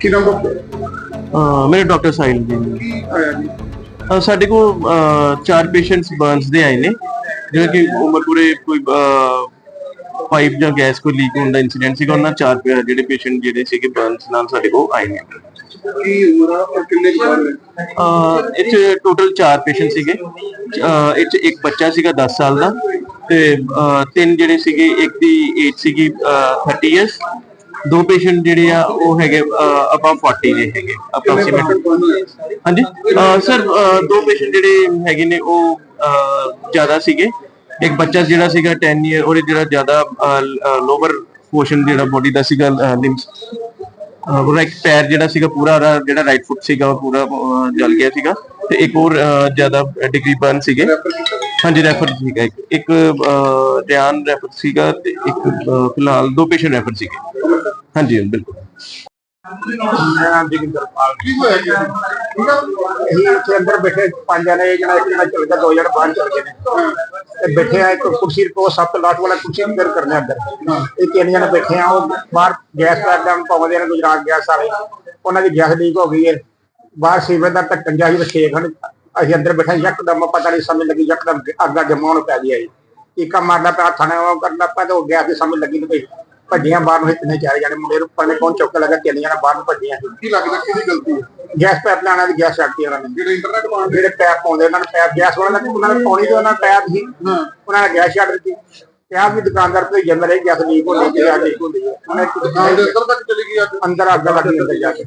ਕੀ ਨਾਮ ਡਾਕਟਰ ਅਹ ਮੇਰੇ ਡਾਕਟਰ ਸਾਹਿਲ ਜੀ। ਨੇ। ਕੀ ਆਇਆ ਜੀ? ਅਹ ਸਾਡੇ ਕੋਲ ਅਹ, ਚਾਰ ਪੇਸ਼ੈਂਟਸ ਬਰਨਸ ਦੇ ਆਏ ਨੇ ਜਿਵੇਂ ਕਿ ਉਮਰ ਪੂਰੇ ਕੋਈ ਪਾਈਪ ਜਾਂ ਗੈਸ ਕੋਈ ਲੀਕ ਹੋਣ ਦਾ ਇਨਸੀਡੈਂਟ ਸੀਗਾ ਉਹਨਾਂ ਚਾਰ ਪੇ- ਜਿਹੜੇ ਪੇਸ਼ੈਂਟ ਜਿਹੜੇ ਸੀਗੇ ਬਰਨਸ ਨਾਲ ਸਾਡੇ ਕੋਲ ਆਏ ਨੇ। ਕੀ ਉਮਰ ਆ ਔਰ ਕਿੰਨੇ ਕੁ ਸਾਲ ਨੇ ਅਹ, ਇਹ 'ਚ ਟੋਟਲ ਚਾਰ ਪੇਸ਼ੈਂਟ ਸੀਗੇ। ਅਹ, ਇਹ 'ਚ ਇੱਕ ਬੱਚਾ ਸੀਗਾ 10 ਸਾਲ ਦਾ ਤੇ ਅਹ, ਤਿੰਨ ਜਿਹੜੇ ਸੀਗੇ ਇੱਕ ਦੀ ਏਜ ਸੀਗੀ ਅਹ, 30 ਇਅਰਸ ਦੋ ਪੇਸ਼ੈਂਟ ਜਿਹੜੇ ਆ, ਉਹ ਹੈਗੇ ਅਬਾਵ 40 ਦੇ ਹੈਗੇ ਅਪਰੋਕਸੀਮੇਟ ਹਾਂਜੀ? ਸਰ ਦੋ ਪੇਸ਼ੈਂਟ ਜਿਹੜੇ ਹੈਗੇ ਨੇ, ਉਹ ਜ਼ਿਆਦਾ ਸੀਗੇ। ਇੱਕ ਬੱਚਾ ਜਿਹੜਾ ਸੀਗਾ 10 ਇਅਰ ਉਹਦੇ ਜਿਹੜਾ ਜ਼ਿਆਦਾ ਲੋਅਰ ਪੋਰਸ਼ਨ ਜਿਹੜਾ ਬੋਡੀ ਦਾ ਸੀਗਾ ਲਿੰਬਸ ਰਾਈਟ ਪੈਰ ਜਿਹੜਾ ਸੀਗਾ, ਪੂਰਾ ਉਹਦਾ ਜਿਹੜਾ ਰਾਈਟ ਫੁੱਟ ਸੀਗਾ, ਉਹ ਪੂਰਾ ਜਲ ਗਿਆ ਸੀਗਾ। ਤੇ ਇੱਕ ਹੋਰ ਜ਼ਿਆਦਾ ਡਿਗਰੀ ਬਰਨ ਸੀਗੇ। ਹਾਂਜੀ ਰੈਫਰ ਸੀਗਾ ਇੱਕ। ਇੱਕ ਅਹ, ਰਿਆਨ ਰੈਫਰ ਸੀਗਾ ਤੇ ਇੱਕ ਅਹ, ਫਿਲਹਾਲ ਦੋ ਪੇਸ਼ੈਂਟ ਰੈਫਰ ਸੀਗੇ। ਹਾਂਜੀ ਬਿਲਕੁਲ। ਮੈਂ ਜੋਗਿੰਦਰਪਾਲ ਕੀ ਹੋਇਆ ਜੀ ਅਸੀਂ ਇੱਥੇ ਅੰਦਰ ਬੈਠੇ ਪੰਜ ਜਣੇ ਜਿਹੜਾ ਇੱਕ ਜਣਾ ਚਲ ਗਿਆ ਦੋ ਜਣੇ ਬਾਹਰ ਚਲ ਗਏ ਨੇ। ਤੇ ਬੈਠੇ ਆ ਇੱਕ ਕੁਰਸੀ ਕੋ ਸੱਤ ਲਾਟ ਵਾਲਾ ਕੁਰਸੀ ਅੰਦਰ ਕਰਨੇ ਅੰਦਰ। ਇਹ ਤਿੰਨ ਜਣੇ ਬੈਠੇ ਆ ਉਹ ਬਾਹਰ ਗੈਸ ਦਾ ਪਾਉਂਦੇ ਨੇ ਗੁਜਰਾਤ ਗੈਸ ਵਾਲੇ ਉਹਨਾਂ ਦੀ ਗੈਸ ਲੀਕ ਹੋ ਗਈ ਹੈ। ਬਾਹਰ ਸੀਵਰ ਦਾ ਢੱਕਣ ਜਾ ਸੀ ਛੇ ਖੰਡ ਅਸੀਂ ਅੰਦਰ ਬੈਠੇ ਯਕਦਮ ਪਤਾ ਨਹੀਂ ਸਮਝ ਲੱਗੀ ਯਕਦਮ ਅੱਗਾ ਜਮਾਉਣ ਪੈ ਗਿਆ ਜੀ ਇੱਕਾ ਮਾਰਦਾ ਪਿਆ ਥਾਣੇ ਉਹ ਕਰਦਾ ਪਿਆ ਤੇ ਉਹ ਗੈਸ ਦੀ ਸਮਝ ਲੱਗੀ ਤੇ ਕੋਈ ਭੱਜੀਆਂ ਬਾਹਰ ਨੂੰ ਇਤਨੇ ਚਾਰੇ ਜਾਣੇ ਮੁੰਡੇ ਨੂੰ ਨੀ ਕੌਣ ਚੁੱਕ ਲੱਗਾ ਤਿੰਨ ਜਣੇ ਬਾਹਰ ਨੂੰ ਭੱਜੀਆਂ ਕੀ ਲੱਗਦਾ ਕਿਹਦੀ ਗਲਤੀ ਹੈ? ਗੈਸ ਪਾਈਪ ਲਾਣਾ ਦੀ ਗੈਸ ਛੱਡਤੀ ਉਹਨਾਂ ਨੇ। ਜਿਹੜੇ ਇੰਟਰਨੈਟ ਮਾਰ ਜਿਹੜੇ ਪੈਪ ਪਾਉਂਦੇ ਉਹਨਾਂ ਨੇ ਪੈਪ ਗੈਸ ਵਾਲਾ ਨੇ ਉਹਨਾਂ ਨੇ ਪਾਉਣੀ ਤੇ ਉਹਨਾਂ ਪੈਪ ਸੀ। ਉਹਨਾਂ ਨੇ ਗੈਸ ਛੱਡ ਦਿੱਤੀ। ਤੇ ਆਪ ਵੀ ਦੁਕਾਨਦਾਰ ਤੋਂ ਜੰਮ ਰਹੀ ਗੈਸ ਲੀਕ ਤੇ ਲੀਕ ਹੈ ਉਹਨੇ ਇੱਕ ਦੁਕਾਨ ਦੇ ਅੰਦਰ ਤੱਕ ਚਲੀ ਗਈ ਅੰਦਰ ਅੱਗ ਲੱਗ ਗਈ ਅੰਦਰ ਜਾ ਕੇ।